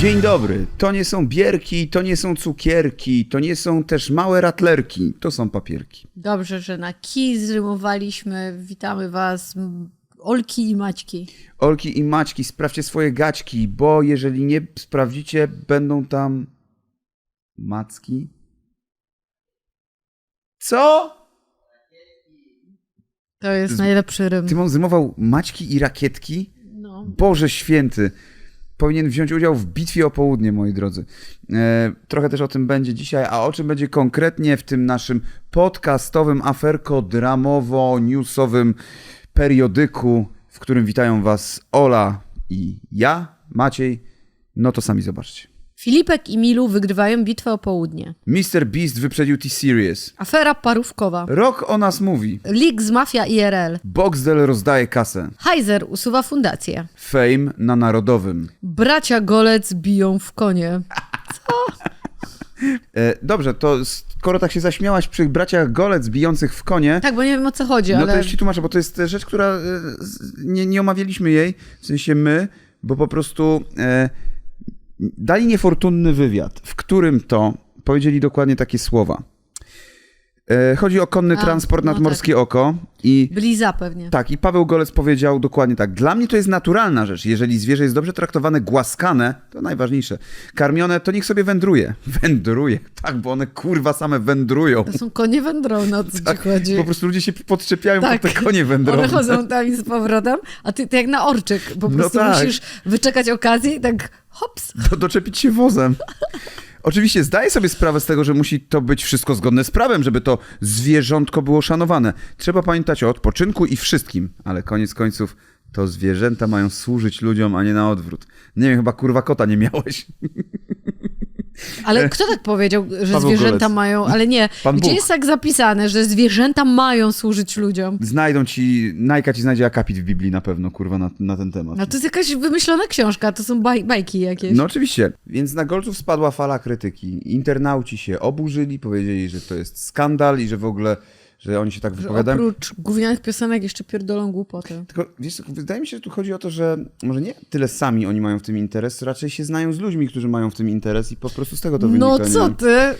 Dzień dobry. To nie są bierki, to nie są cukierki, to nie są też małe ratlerki. To są papierki. Dobrze, że na ki zrymowaliśmy. Witamy was, Olki i Maćki. Olki i Maćki, sprawdźcie swoje gaćki, bo jeżeli nie sprawdzicie, będą tam macki. Co? To jest najlepszy rym. Tymon zymował Maćki i rakietki? No. Boże święty. Powinien wziąć udział w bitwie o południe, moi drodzy. E, trochę też o tym będzie dzisiaj, a o czym będzie konkretnie w tym naszym podcastowym, aferko-dramowo-newsowym periodyku, w którym witają Was Ola i ja, Maciej. No to sami zobaczcie. Filipek i Milu wygrywają bitwę o południe. Mr. Beast wyprzedził T-Series. Afera parówkowa. Rock o nas mówi. League z Mafia IRL. Boxdel rozdaje kasę. Heiser usuwa fundację. Fame na narodowym. Bracia Golec biją w konie. E, dobrze, to skoro tak się zaśmiałaś przy braciach Golec bijących w konie, Tak, bo nie wiem o co chodzi, no ale... to już ci tłumaczę, bo to jest rzecz, która e, nie, nie omawialiśmy jej, w sensie my, bo po prostu e, dali niefortunny wywiad, w którym to powiedzieli dokładnie takie słowa. E, chodzi o konny A, transport no nadmorskie oko i Bliza pewnie. tak, i Paweł Golec powiedział dokładnie tak. Dla mnie to jest naturalna rzecz. Jeżeli zwierzę jest dobrze traktowane, głaskane, to najważniejsze. Karmione, to niech sobie wędruje. Wędruje, tak, bo one kurwa same wędrują. To są konie wędrowne, o co Tak, ci chodzi. Po prostu ludzie się podczepiają Tak. pod te konie wędrowne. One chodzą tam i z powrotem, a ty, ty jak na orczyk. Po No prostu tak. musisz wyczekać okazji i tak hops. do, doczepić się wozem. Oczywiście zdaję sobie sprawę z tego, że musi to być wszystko zgodne z prawem, żeby to zwierzątko było szanowane. Trzeba pamiętać o odpoczynku i wszystkim, ale koniec końców to zwierzęta mają służyć ludziom, a nie na odwrót. Nie wiem, chyba kurwa kota nie miałeś. Ale kto tak powiedział, że Paweł zwierzęta Golec. mają, ale nie, Pan gdzie Bóg. jest tak zapisane, że zwierzęta mają służyć ludziom? Znajdą ci, Najka ci znajdzie akapit w Biblii na pewno, kurwa, na, na ten temat. No to jest jakaś wymyślona książka, to są baj, bajki jakieś. No oczywiście. Więc na Golców spadła fala krytyki. Internauci się oburzyli, powiedzieli, że to jest skandal i że w ogóle, że oni się tak wypowiadają. oprócz gównianych piosenek jeszcze pierdolą głupotę. Tylko wiesz, wydaje mi się, że tu chodzi o to, że może nie tyle sami oni mają w tym interes, raczej się znają z ludźmi, którzy mają w tym interes i po prostu z tego to wynika. No co ty?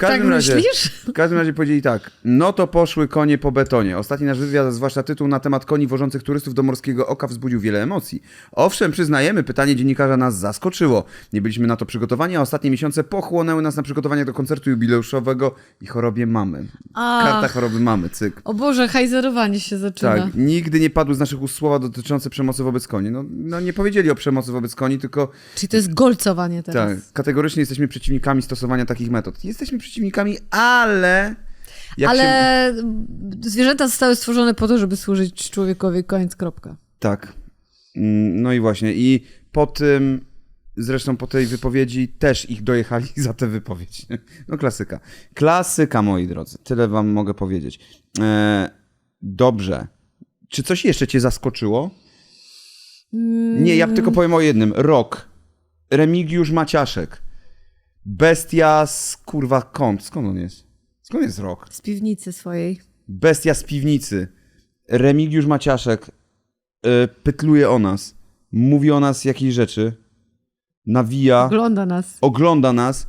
W każdym tak razie, myślisz? W każdym razie powiedzieli tak, no to poszły konie po betonie. Ostatni nasz wywiad, a zwłaszcza tytuł na temat koni wożących turystów do Morskiego Oka wzbudził wiele emocji. Owszem, przyznajemy, pytanie dziennikarza nas zaskoczyło. Nie byliśmy na to przygotowani, a ostatnie miesiące pochłonęły nas na przygotowania do koncertu jubileuszowego i chorobie mamy. Ach. Karta choroby mamy, cyk. O Boże, hajzerowanie się zaczyna. Tak, nigdy nie padły z naszych ust słowa dotyczące przemocy wobec koni. No, no nie powiedzieli o przemocy wobec koni, tylko Czyli to jest golcowanie teraz. tak, kategorycznie jesteśmy przeciwnikami stosowania takich metod. Jesteśmy przeciwnikami, ale... Jak Ale Się... zwierzęta zostały stworzone po to, żeby służyć człowiekowi, koniec, kropka. Tak. Mm, No i właśnie. I po tym, zresztą po tej wypowiedzi też ich dojechali za tę wypowiedź. No klasyka. Klasyka, moi drodzy. Tyle wam mogę powiedzieć. E, dobrze. Czy coś jeszcze cię zaskoczyło? Nie, ja tylko powiem o jednym. Rok. Remigiusz Maciaszek. Bestia z kurwa kąt. Skąd on jest? Skąd jest rok? Z piwnicy swojej. Bestia z piwnicy. Remigiusz Maciaszek y, pytluje o nas. Mówi o nas jakieś rzeczy. Nawija, Ogląda nas. ogląda nas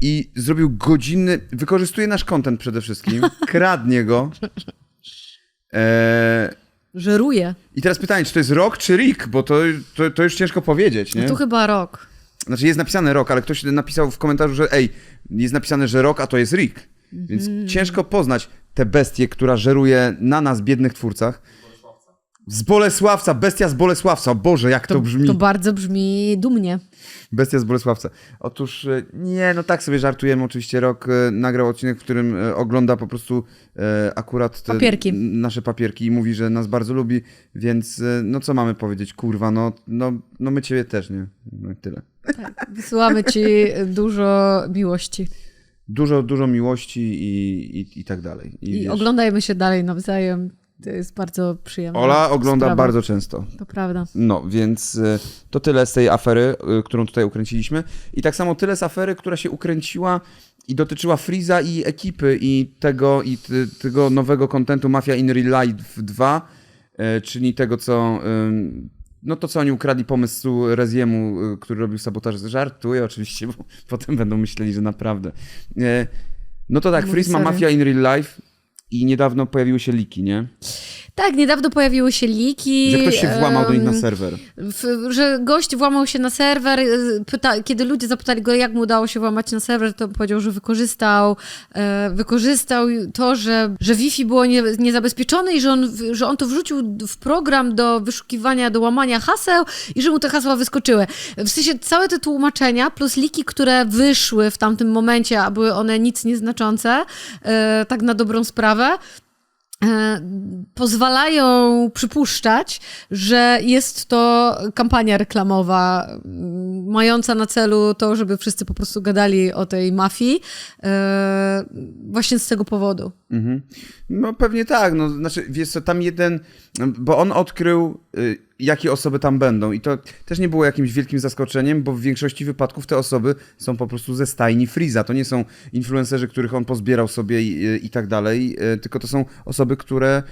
i zrobił godzinny... Wykorzystuje nasz content przede wszystkim. Kradnie go. E, Żeruje. I teraz pytanie, czy to jest rok czy Rick? Bo to, to, to już ciężko powiedzieć, nie? No tu chyba rok. Znaczy jest napisane rok, ale ktoś napisał w komentarzu, że ej, jest napisane, że rok, a to jest Rick. Więc Mhm. ciężko poznać tę bestię, która żeruje na nas, biednych twórcach. Z Bolesławca, bestia z Bolesławca. Boże, jak to, brzmi. To bardzo brzmi dumnie. Bestia z Bolesławca. Otóż e, nie, no tak sobie żartujemy. Oczywiście Rok e, nagrał odcinek, w którym e, ogląda po prostu akurat te Papierki. nasze papierki i mówi, że nas bardzo lubi, więc no co mamy powiedzieć? Kurwa, no, no, no my ciebie też, nie? No i tyle. Wysyłamy ci dużo miłości. Dużo, dużo miłości i, i, i tak dalej. I, I wiesz, oglądajmy się dalej nawzajem. To jest bardzo przyjemne. Ola ogląda sprawa. bardzo często. To prawda. No, więc y, to tyle z tej afery, y, którą tutaj ukręciliśmy. I tak samo tyle z afery, która się ukręciła i dotyczyła Freeza i ekipy i tego, i ty, tego nowego kontentu Mafia in Real Life 2, y, czyli tego, co no to co oni ukradli pomysł Reziemu, y, który robił sabotaż, żartuję oczywiście, bo potem będą myśleli, że naprawdę. E, No to tak, Mówi Freeze ma. Mafia in Real Life i niedawno pojawiły się liki, nie? Tak, niedawno pojawiły się liki. Że ktoś się włamał do nich na serwer. że gość włamał się na serwer. y, Pyta, kiedy ludzie zapytali go, jak mu udało się włamać na serwer, to powiedział, że wykorzystał, e, wykorzystał to, że, że Wi-Fi było nie, niezabezpieczone i że on, że on to wrzucił w program do wyszukiwania, do łamania haseł i że mu te hasła wyskoczyły. W sensie całe te tłumaczenia plus liki, które wyszły w tamtym momencie, a były one nic nieznaczące, e, tak na dobrą sprawę, e, pozwalają przypuszczać, że jest to kampania reklamowa mm, mająca na celu to, żeby wszyscy po prostu gadali o tej mafii e, właśnie z tego powodu. Mhm. No pewnie tak, no znaczy wiesz co, tam jeden, bo on odkrył y, jakie osoby tam będą i to też nie było jakimś wielkim zaskoczeniem, bo w większości wypadków te osoby są po prostu ze stajni Freeza, to nie są influencerzy, których on pozbierał sobie i, i tak dalej, y, tylko to są osoby, które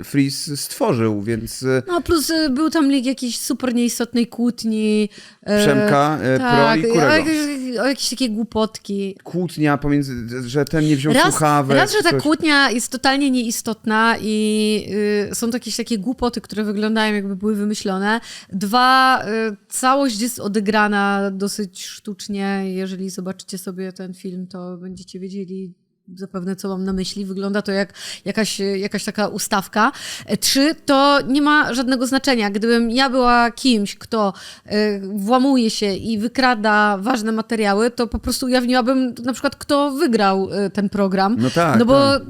y, Freeze stworzył, więc y, No plus e, był tam lig jakiejś super nieistotnej kłótni. Przemka, e, Pro tak, i o, jakieś, o jakieś takie głupotki. kłótnia pomiędzy, że ten nie wziął Raz, słuchawek. raz, że ta coś. Kłótnia jest totalnie nieistotna i y, są to jakieś takie głupoty, które wyglądają jakby były wymyślone. Dwa, y, całość jest odegrana dosyć sztucznie. Jeżeli zobaczycie sobie ten film, to będziecie wiedzieli zapewne, co mam na myśli. Wygląda to jak jakaś, jakaś taka ustawka. E, Trzy, to nie ma żadnego znaczenia. Gdybym ja była kimś, kto y, włamuje się i wykrada ważne materiały, to po prostu ujawniłabym na przykład, kto wygrał y, ten program. No tak, No bo, tak.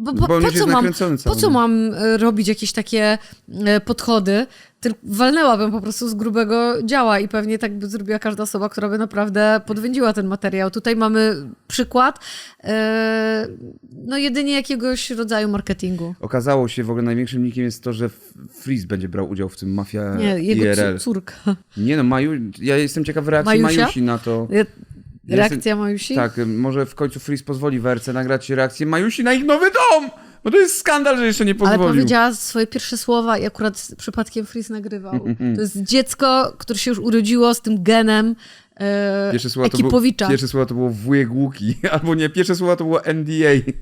Bo, Bo po, on po co mam, po co mam robić jakieś takie e, podchody? Tylko walnęłabym po prostu z grubego działa i pewnie tak by zrobiła każda osoba, która by naprawdę podwędziła ten materiał. Tutaj mamy przykład e, no jedynie jakiegoś rodzaju marketingu. Okazało się w ogóle największym nikiem jest to, że Freeze będzie brał udział w tym Mafia Nie, jego IRL. córka. Nie no, Maju, ja jestem ciekaw reakcji Majusia? Majusi na to. Ja Reakcja Majusi? Tak, może w końcu Freeze pozwoli WRC nagrać reakcję Majusi na ich nowy dom! Bo to jest skandal, że jeszcze nie Ale pozwolił. powiedziała swoje pierwsze słowa i akurat przypadkiem Freeze nagrywał. To jest dziecko, które się już urodziło z tym genem e, Pierwsze słowa, to było, ekipowicza. pierwsze słowa to było wujek Łuki, albo nie, pierwsze słowa to było NDA.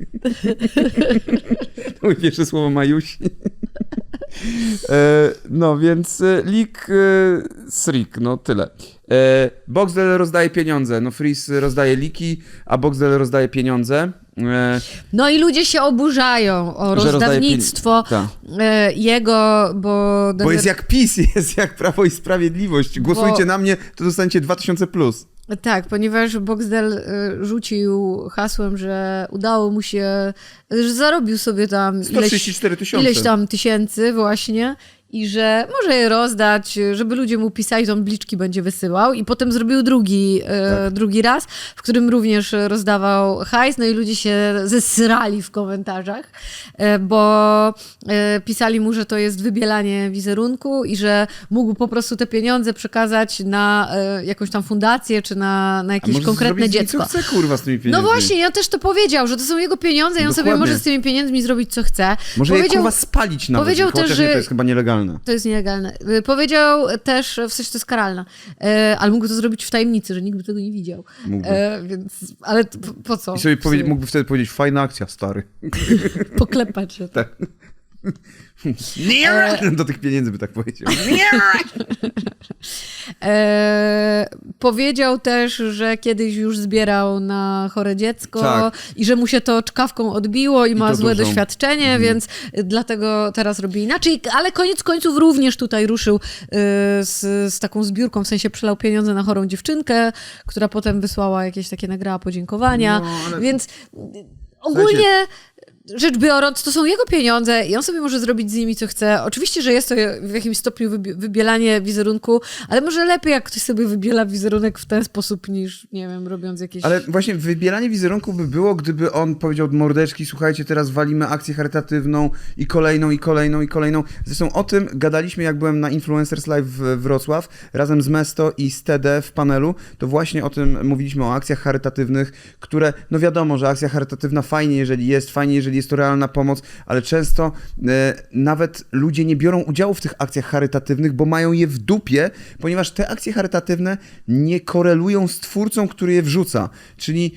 to były pierwsze słowo Majusi. e, no więc e, Leak e, Srik, no tyle. Boxdel rozdaje pieniądze, no Freeze rozdaje liki, a Boxdel rozdaje pieniądze. No i ludzie się oburzają o rozdawnictwo tak. jego, bo... bo jest jak PiS, jest jak Prawo i Sprawiedliwość. Głosujcie na mnie, to dostaniecie 2000+. Plus. Tak, ponieważ Boxdel e, rzucił hasłem, że udało mu się, że zarobił sobie tam ileś, 134 tysiące. ileś tam tysięcy właśnie i że może je rozdać, żeby ludzie mu pisali, to on bliczki będzie wysyłał i potem zrobił drugi, e, Tak. drugi raz, w którym również rozdawał hajs, no i ludzie się zesrali w komentarzach, e, bo e, pisali mu, że to jest wybielanie wizerunku i że mógł po prostu te pieniądze przekazać na jakąś tam fundację, czy na, na jakieś konkretne dziecko. Co chce kurwa z tymi No pieniędzmi? właśnie, ja też to powiedział, że to są jego pieniądze i on sobie Dokładnie. może z tymi pieniędzmi zrobić co chce. Może je powiedział, kurwa spalić nawet, powiedział też, że- to jest chyba nielegalne. To jest nielegalne. Y, Powiedział też, w sensie to jest karalne, e, ale mógł to zrobić w tajemnicy, że nikt by tego nie widział. Mógłby. E, więc, ale po, po co? I sobie mógłby wtedy powiedzieć, fajna akcja, stary. Poklepać się. Tak. Nie! Do tych pieniędzy by tak powiedział. E, powiedział też, że kiedyś już zbierał na chore dziecko Tak. i że mu się to czkawką odbiło i ma to złe dużą. doświadczenie, Mhm. więc dlatego teraz robi inaczej. Ale koniec końców również tutaj ruszył e, z, z taką zbiórką, w sensie przelał pieniądze na chorą dziewczynkę, która potem wysłała jakieś takie nagrała podziękowania, No, ale- więc ogólnie... Rzecz biorąc, to są jego pieniądze i on sobie może zrobić z nimi co chce. Oczywiście, że jest to w jakimś stopniu wybi- wybielanie wizerunku, ale może lepiej, jak ktoś sobie wybiela wizerunek w ten sposób, niż, nie wiem, robiąc jakieś... Ale właśnie wybielanie wizerunku by było, gdyby on powiedział mordeczki, słuchajcie, teraz walimy akcję charytatywną i kolejną, i kolejną, i kolejną. Zresztą o tym gadaliśmy, jak byłem na Influencers Live w Wrocław, razem z Mesto i z TD w panelu, to właśnie o tym mówiliśmy, o akcjach charytatywnych, które, no wiadomo, że akcja charytatywna fajnie, jeżeli jest, fajnie, jeżeli jest to realna pomoc, ale często e, nawet ludzie nie biorą udziału w tych akcjach charytatywnych, bo mają je w dupie, ponieważ te akcje charytatywne nie korelują z twórcą, który je wrzuca. Czyli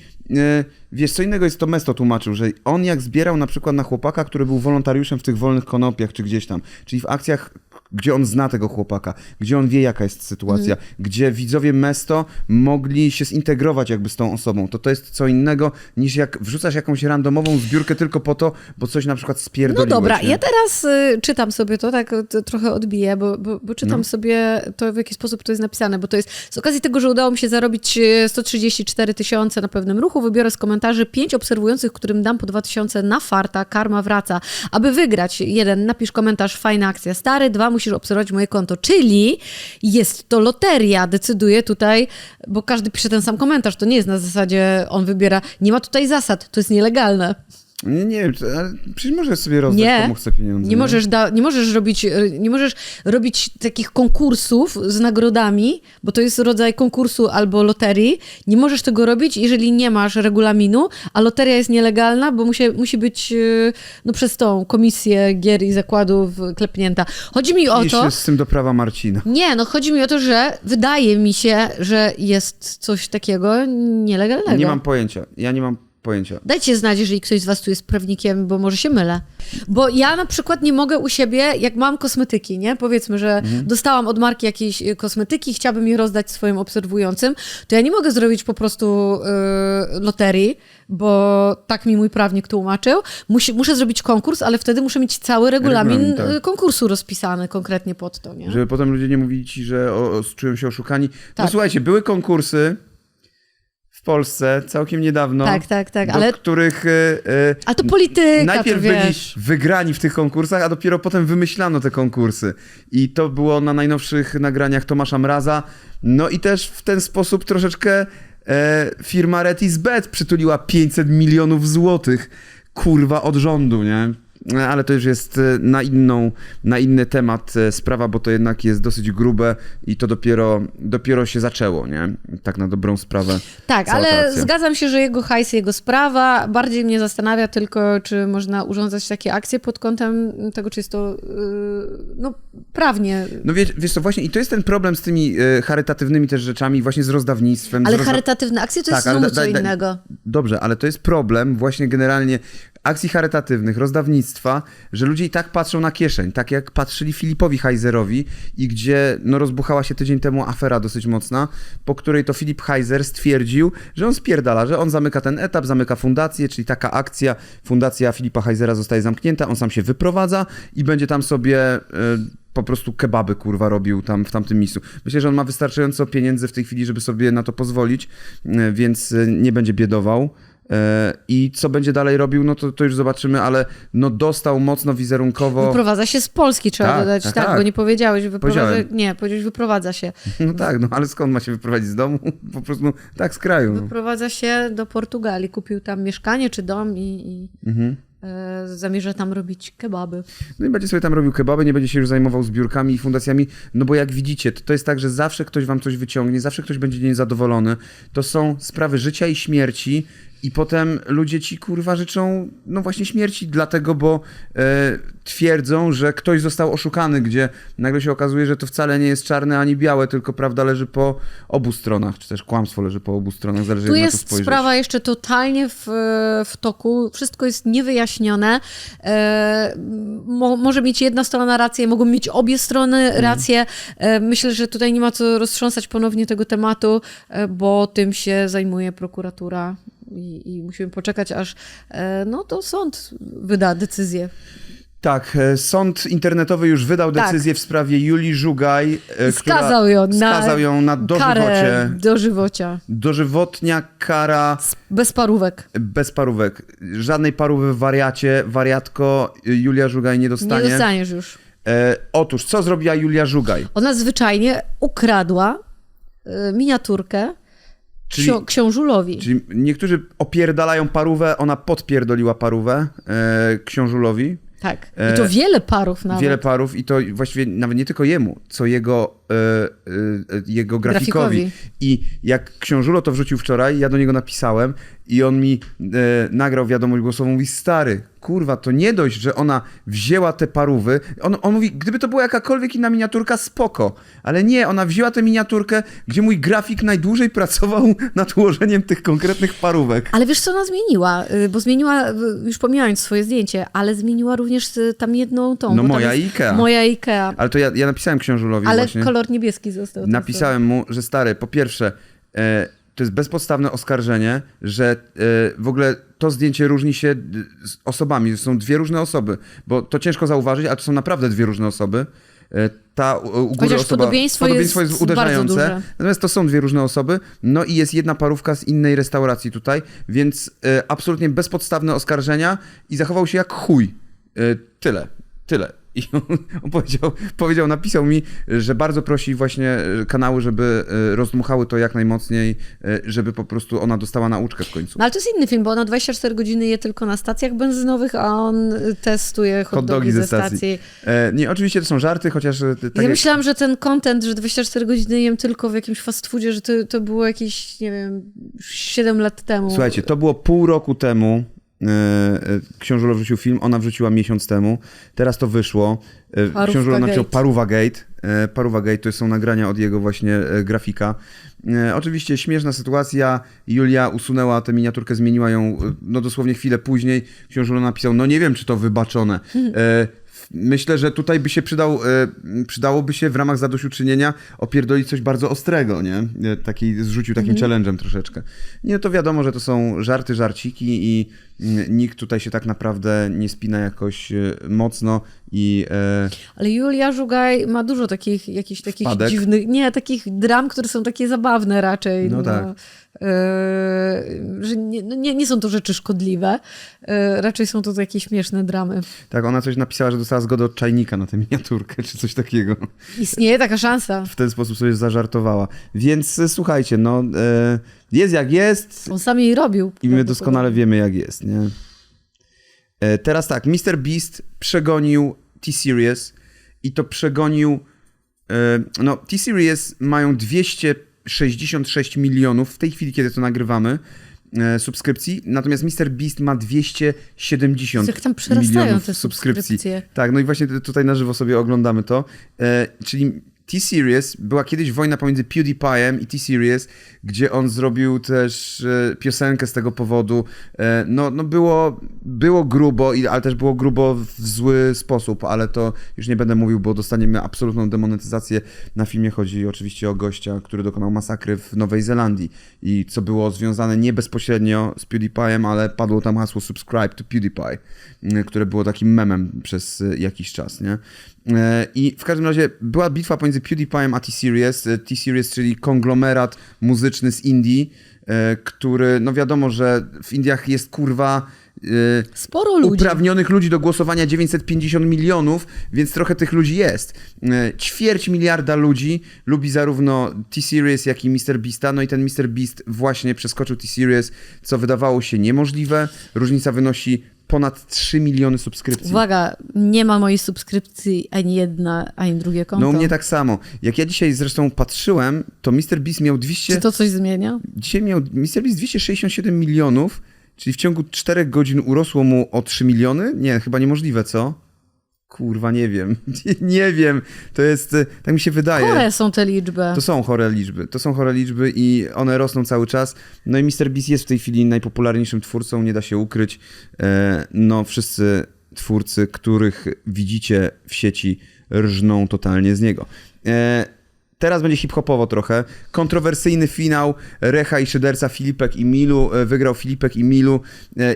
wiesz, co innego jest to Mesto tłumaczył, że on jak zbierał na przykład na chłopaka, który był wolontariuszem w tych wolnych konopiach czy gdzieś tam, czyli w akcjach gdzie on zna tego chłopaka, gdzie on wie, jaka jest sytuacja, gdzie widzowie Mesto mogli się zintegrować jakby z tą osobą. To to jest co innego, niż jak wrzucasz jakąś randomową zbiórkę tylko po to, bo coś na przykład No spierdoliłeś. dobra, nie? ja teraz y, czytam sobie to, tak to trochę odbiję, bo, bo, bo czytam No. sobie to, w jaki sposób to jest napisane, bo to jest z okazji tego, że udało mi się zarobić y, 134 tysiące na pewnym ruchu, wybiorę z komentarzy pięć obserwujących, którym dam po 2000 na farta, karma wraca. Aby wygrać, jeden, napisz komentarz, fajna akcja, stary, dwa, musisz obserwować moje konto, czyli jest to loteria, decyduje tutaj, bo każdy pisze ten sam komentarz, to nie jest na zasadzie, on wybiera, nie ma tutaj zasad, to jest nielegalne. Nie, nie wiem, czy- ale przecież możesz sobie rozdać Nie. komu chce pieniądze. Nie możesz, da, nie, możesz robić, e, nie możesz robić takich konkursów z nagrodami, bo to jest rodzaj konkursu albo loterii. Nie możesz tego robić, jeżeli nie masz regulaminu, a loteria jest nielegalna, bo musi, musi być e, no, przez tą komisję gier i zakładów klepnięta. Chodzi mi o to. z tym do prawa Marcina. Nie, no chodzi mi o to, że wydaje mi się, że jest coś takiego nielegalnego. Nie mam pojęcia. Ja nie mam pojęcia. Dajcie znać, jeżeli ktoś z was tu jest prawnikiem, bo może się mylę. Bo ja na przykład nie mogę u siebie, jak mam kosmetyki, nie? Powiedzmy, że Mhm. dostałam od marki jakieś y, kosmetyki, chciałabym je rozdać swoim obserwującym, to ja nie mogę zrobić po prostu y, loterii, bo tak mi mój prawnik tłumaczył. Musi, muszę zrobić konkurs, ale wtedy muszę mieć cały regulamin, Regulamin, tak. y, konkursu rozpisany konkretnie pod to, nie? Żeby potem ludzie nie mówili ci, że o, o, czują się oszukani. No Tak. słuchajcie, były konkursy w Polsce całkiem niedawno. Tak, tak, tak, do ale- których... e, A to polityka, Najpierw to byli wygrani w tych konkursach, a dopiero potem wymyślano te konkursy. I to było na najnowszych nagraniach Tomasza Mraza. No i też w ten sposób troszeczkę e, firma Retisbet przytuliła 500 milionów złotych. Kurwa od rządu, nie? Ale to już jest e, na, inną, na inny temat e, sprawa, bo to jednak jest dosyć grube i to dopiero, dopiero się zaczęło, nie? Tak na dobrą sprawę. Tak, ale zgadzam się, że jego hajs, jego sprawa. Bardziej mnie zastanawia tylko, czy można urządzać takie akcje pod kątem tego, czy jest to yy, no, prawnie. No wiesz, wiesz co, właśnie i to jest ten problem z tymi e, charytatywnymi też rzeczami, właśnie z rozdawnictwem. Ale z charytatywne akcje to jest Tak, ale znowu da- co da- innego. Dobrze, ale to jest problem właśnie generalnie akcji charytatywnych, rozdawnictwa, że ludzie i tak patrzą na kieszeń, tak jak patrzyli Filipowi Heiserowi i gdzie no, rozbuchała się tydzień temu afera dosyć mocna, po której to Filip Heiser stwierdził, że on spierdala, że on zamyka ten etap, zamyka fundację, czyli taka akcja, fundacja Filipa Heisera zostaje zamknięta, on sam się wyprowadza i będzie tam sobie... e, po prostu kebaby, kurwa, robił tam w tamtym miejscu. Myślę, że on ma wystarczająco pieniędzy w tej chwili, żeby sobie na to pozwolić, e, więc e, nie będzie biedował. E, I co będzie dalej robił, no to, to już zobaczymy, ale no dostał mocno wizerunkowo. Wyprowadza się z Polski, trzeba Tak, dodać. tak, Tak, tak. bo nie powiedziałeś, wyprowadza... Powiedziałem. Nie, powiedziałeś wyprowadza się. No tak, no ale skąd ma się wyprowadzić z domu? Po prostu no, tak z kraju. No. Wyprowadza się do Portugalii. Kupił tam mieszkanie czy dom i, i Mhm. e, zamierza tam robić kebaby. No i będzie sobie tam robił kebaby, nie będzie się już zajmował zbiórkami i fundacjami, no bo jak widzicie, to, to jest tak, że zawsze ktoś wam coś wyciągnie, zawsze ktoś będzie niezadowolony. To są sprawy życia i śmierci i potem ludzie ci kurwa życzą, no właśnie śmierci, dlatego, bo e, twierdzą, że ktoś został oszukany, gdzie nagle się okazuje, że to wcale nie jest czarne ani białe, tylko prawda leży po obu stronach, czy też kłamstwo leży po obu stronach, zależy Tu jak na to jest spojrzeć. sprawa jeszcze totalnie w, w toku. Wszystko jest niewyjaśnione. E, mo, może mieć jedna strona rację, mogą mieć obie strony Mhm. rację. E, myślę, że tutaj nie ma co roztrząsać ponownie tego tematu, e, bo tym się zajmuje prokuratura. I, I musimy poczekać, aż e, no to sąd wyda decyzję. Tak, e, sąd internetowy już wydał Tak. decyzję w sprawie Julii Żugaj, e, Skazał ją na, skazał ją na dożywocie. dożywocia. Dożywotnia kara Bez parówek. bez parówek. Żadnej parówy w wariacie, wariatko Julia Żugaj nie Nie dostanie. dostaniesz już. E, otóż, co zrobiła Julia Żugaj? Ona zwyczajnie ukradła miniaturkę Czyli- książulowi. Czyli niektórzy opierdalają parówę, ona podpierdoliła parówę e, książulowi. Tak. E, I to wiele parów nawet. Wiele parów i to właściwie nawet nie tylko jemu, co jego, e, e, e, jego grafikowi. Grafikowi. I jak książulo to wrzucił wczoraj, ja do niego napisałem i on mi e, nagrał wiadomość głosową, mówi stary, kurwa, to nie dość, że ona wzięła te parówy. On, on mówi, gdyby to była jakakolwiek inna miniaturka, spoko. Ale nie, ona wzięła tę miniaturkę, gdzie mój grafik najdłużej pracował nad ułożeniem tych konkretnych parówek. Ale wiesz, co ona zmieniła? Y, Bo zmieniła, y, już pomijając swoje zdjęcie, ale zmieniła również y, tam jedną tą. No moja jest Ikea. Moja Ikea. Ale to ja, ja napisałem książulowi Ale właśnie. kolor niebieski został. Napisałem mu, że stary, po pierwsze, e, to jest bezpodstawne oskarżenie, że e, w ogóle to zdjęcie różni się z osobami. To są dwie różne osoby, bo to ciężko zauważyć, ale to są naprawdę dwie różne osoby. E, Ta u, góry Chociaż osoba, podobieństwo jest bardzo uderzające, natomiast to są dwie różne osoby. No i jest jedna parówka z innej restauracji tutaj, więc e, absolutnie bezpodstawne oskarżenia i zachował się jak chuj. E, tyle, tyle. I on, on powiedział, powiedział, napisał mi, że bardzo prosi właśnie e, kanały, żeby e, rozdmuchały to jak najmocniej, e, żeby po prostu ona dostała nauczkę w końcu. No ale to jest inny film, bo ona 24 godziny je tylko na stacjach benzynowych, a on testuje hot, Hot dogi ze stacji. stacji. E, nie, oczywiście to są żarty, chociaż tak ja jak- myślałam, że ten content, że 24 godziny jem tylko w jakimś fast foodzie, że to, to było jakieś, nie wiem, 7 lat temu. Słuchajcie, to było pół roku temu. E, e, Książulo wrzucił film, ona wrzuciła miesiąc temu. Teraz to wyszło. E, Parówka Książulo napisał. Paruwa Gate. Paruwa Gate to są nagrania od jego właśnie grafika. Oczywiście śmieszna sytuacja. Julia usunęła tę miniaturkę, zmieniła ją no dosłownie chwilę później. Książulo napisał, no nie wiem, czy to wybaczone. Myślę, że tutaj by się przydał, e, przydałoby się w ramach zadośćuczynienia opierdolić coś bardzo ostrego, nie? E, Taki, zrzucił takim challenge'em troszeczkę. Nie, to wiadomo, że to są żarty, żarciki i mm, nikt tutaj się tak naprawdę nie spina jakoś e, mocno i Ale Julia Żugaj ma dużo takich, jakichś takich Wpadek. dziwnych, nie, takich dram, które są takie zabawne raczej. No tak. E, że nie, no nie, nie są to rzeczy szkodliwe, e, raczej są to takie śmieszne dramy. tak, ona coś napisała, że dostała zgodę od czajnika na tę miniaturkę, czy coś takiego. Istnieje taka szansa. W ten sposób sobie zażartowała. Więc e, słuchajcie, no e, jest jak jest, On sam jej robił. I my doskonale wiemy, jak jest, nie? E, Teraz tak, Mr. Beast przegonił T-Series i to przegonił. No, T-Series mają 266 milionów w tej chwili, kiedy to nagrywamy. e, Subskrypcji, natomiast Mr. Beast ma 270 Jak tam przerastają milionów te subskrypcji. subskrypcje. Tak, no i właśnie tutaj na żywo sobie oglądamy to. E, czyli T-Series, była kiedyś wojna pomiędzy PewDiePie'em i T-Series, gdzie on zrobił też e, piosenkę z tego powodu. E, no, no było, było grubo, ale też było grubo w zły sposób, ale to już nie będę mówił, bo dostaniemy absolutną demonetyzację. Na filmie chodzi oczywiście o gościa, który dokonał masakry w Nowej Zelandii i co było związane nie bezpośrednio z PewDiePie'em, ale padło tam hasło subscribe to PewDiePie, które było takim memem przez e, jakiś czas, nie? I w każdym razie była bitwa pomiędzy PewDiePie'em a T-Series. E, T-Series, czyli konglomerat muzyczny z Indii, e, który, no wiadomo, że w Indiach jest kurwa e, Sporo ludzi. uprawnionych ludzi do głosowania 950 milionów, więc trochę tych ludzi jest. Ćwierć miliarda ludzi lubi zarówno T-Series, jak i Mr. Beasta, no i ten Mr. Beast właśnie przeskoczył T-Series, co wydawało się niemożliwe. Różnica wynosi ponad 3 miliony subskrypcji. Uwaga, nie ma mojej subskrypcji ani jedna, ani drugie konto. No u mnie tak samo. Jak ja dzisiaj zresztą patrzyłem, to Mr. Beast miał 200... Czy to coś zmienia? Dzisiaj miał Mr. Beast 267 milionów, czyli w ciągu 4 godzin urosło mu o 3 miliony? Nie, chyba niemożliwe, co? Kurwa, nie wiem. nie wiem. To jest, e, tak mi się wydaje. Chore są te liczby. To są chore liczby. To są chore liczby i one rosną cały czas. No i Mr. Beast jest w tej chwili najpopularniejszym twórcą, nie da się ukryć. E, No, wszyscy twórcy, których widzicie w sieci, rżną totalnie z niego. E, Teraz będzie hip-hopowo trochę. Kontrowersyjny finał Recha i Szyderca, Filipek i Milu. Wygrał Filipek i Milu.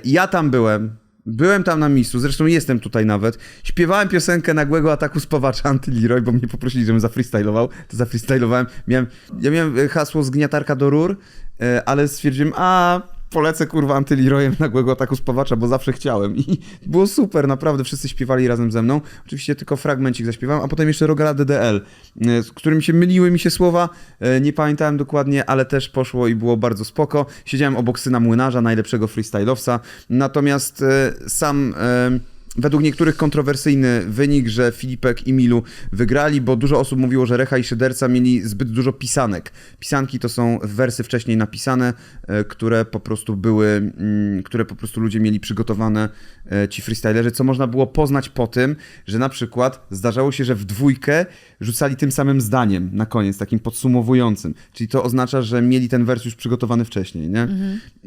Ja tam byłem. Byłem tam na miejscu, zresztą jestem tutaj nawet. Śpiewałem piosenkę nagłego ataku spawacza Antyliroy, bo mnie poprosili, żebym zafreestylował. To zafreestylowałem. Miałem, ja miałem e, hasło zgniatarka do rur, e, ale stwierdziłem, a polecę kurwa Antylirojem nagłego ataku spawacza, bo zawsze chciałem. I było super, naprawdę wszyscy śpiewali razem ze mną. Oczywiście tylko fragmencik zaśpiewałem, a potem jeszcze Rogala DDL, e, z którym się myliły mi się słowa, e, nie pamiętałem dokładnie, ale też poszło i było bardzo spoko. Siedziałem obok syna młynarza, najlepszego freestylowca, natomiast e, sam... według niektórych kontrowersyjny wynik, że Filipek i Milu wygrali, bo dużo osób mówiło, że Recha i Szyderca mieli zbyt dużo pisanek. Pisanki to są wersy wcześniej napisane, e, które po prostu były, mm, które po prostu ludzie mieli przygotowane, e, ci freestylerzy, co można było poznać po tym, że na przykład zdarzało się, że w dwójkę rzucali tym samym zdaniem na koniec, takim podsumowującym. Czyli to oznacza, że mieli ten wers już przygotowany wcześniej, nie?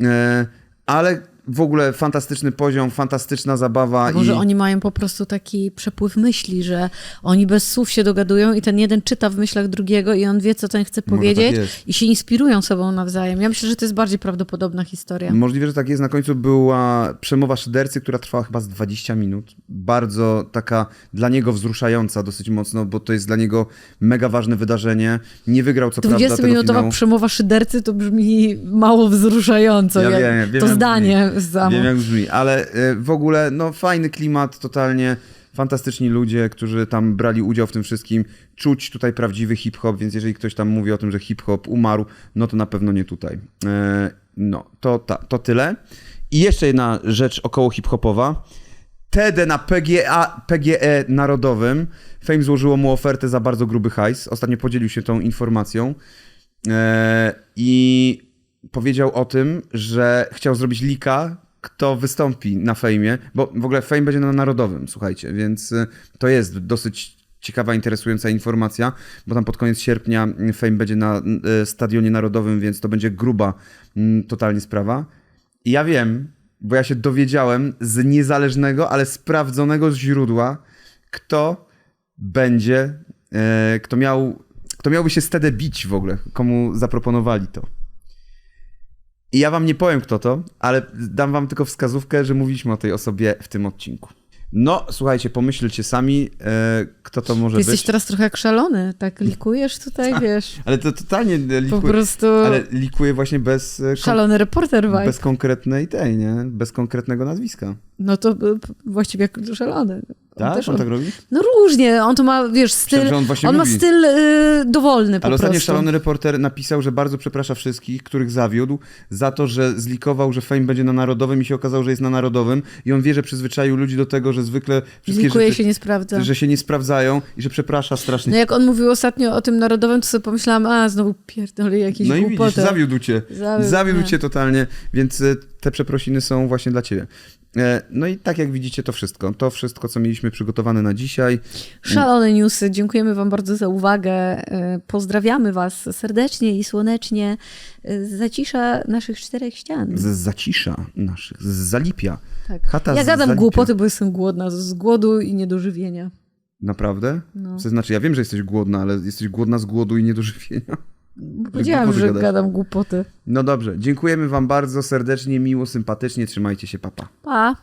E, ale w ogóle fantastyczny poziom, fantastyczna zabawa. Może i... oni mają po prostu taki przepływ myśli, że oni bez słów się dogadują i ten jeden czyta w myślach drugiego i on wie, co ten chce Może powiedzieć tak i się inspirują sobą nawzajem. Ja myślę, że to jest bardziej prawdopodobna historia. Możliwe, że tak jest. Na końcu była przemowa szydercy, która trwała chyba z 20 minut. Bardzo taka dla niego wzruszająca dosyć mocno, bo to jest dla niego mega ważne wydarzenie. Nie wygrał co prawda tego 20-minutowa finału. przemowa szydercy to brzmi mało wzruszająco. Ja wiem, wiem, to jak zdanie samo. Wiem jak brzmi, ale e, w ogóle no fajny klimat, totalnie fantastyczni ludzie, którzy tam brali udział w tym wszystkim. Czuć tutaj prawdziwy hip-hop, więc jeżeli ktoś tam mówi o tym, że hip-hop umarł, no to na pewno nie tutaj. E, No, to, ta, to tyle. I jeszcze jedna rzecz około hip-hopowa. TD na PGA, PGE Narodowym. Fame złożyło mu ofertę za bardzo gruby hajs. Ostatnio podzielił się tą informacją. E, I powiedział o tym, że chciał zrobić lika, kto wystąpi na fejmie, bo w ogóle fame będzie na Narodowym, słuchajcie, więc y, to jest dosyć ciekawa, interesująca informacja, bo tam pod koniec sierpnia fame będzie na y, Stadionie Narodowym, więc to będzie gruba mm, totalnie sprawa. I ja wiem, bo ja się dowiedziałem z niezależnego, ale sprawdzonego źródła, kto będzie, e, kto miał, kto miałby się wtedy bić w ogóle, komu zaproponowali to. I ja wam nie powiem kto to, ale dam wam tylko wskazówkę, że mówiliśmy o tej osobie w tym odcinku. No, słuchajcie, pomyślcie sami, e, kto to może Ty jesteś być. teraz trochę jak szalony, tak likujesz tutaj, wiesz, Ale to totalnie e, po likuje, prostu ale likuje właśnie bez, e, szalony reporter vibe. bez konkretnej tej, nie? Bez konkretnego nazwiska. No to y, właściwie jak szalony. On Tak? też On tak robi? No różnie, on to ma, wiesz, styl, Myślałem, on on ma styl y, dowolny po Ale ostatnio prostu. szalony reporter napisał, że bardzo przeprasza wszystkich, których zawiódł, za to, że zlikował, że Fame będzie na Narodowym i się okazało, że jest na Narodowym i on wie, że przyzwyczaił ludzi do tego, że zwykle wszystkie Likuje rzeczy, się nie sprawdza. że się nie sprawdzają i że przeprasza strasznie. No jak on mówił ostatnio o tym narodowym, to sobie pomyślałam, a znowu pierdolę jakieś No i widzisz, zawiódł cię. Zawiódł Zawiódł mnie. cię totalnie, więc e, te przeprosiny są właśnie dla ciebie. E, No i tak jak widzicie, to wszystko. To wszystko, co mieliśmy przygotowane na dzisiaj. Szalone newsy. Dziękujemy Wam bardzo za uwagę. Y, Pozdrawiamy Was serdecznie i słonecznie y, z zacisza naszych czterech ścian. Z zacisza naszych, z zalipia. Tak. Chata Ja gadam zalipia. głupoty, bo jestem głodna z głodu i niedożywienia. Naprawdę? No. To znaczy, ja wiem, że jesteś głodna, ale jesteś głodna z głodu i niedożywienia. Powiedziałam, że gadasz. gadam głupoty. No dobrze, dziękujemy wam bardzo serdecznie, miło, sympatycznie, trzymajcie się, papa. Pa!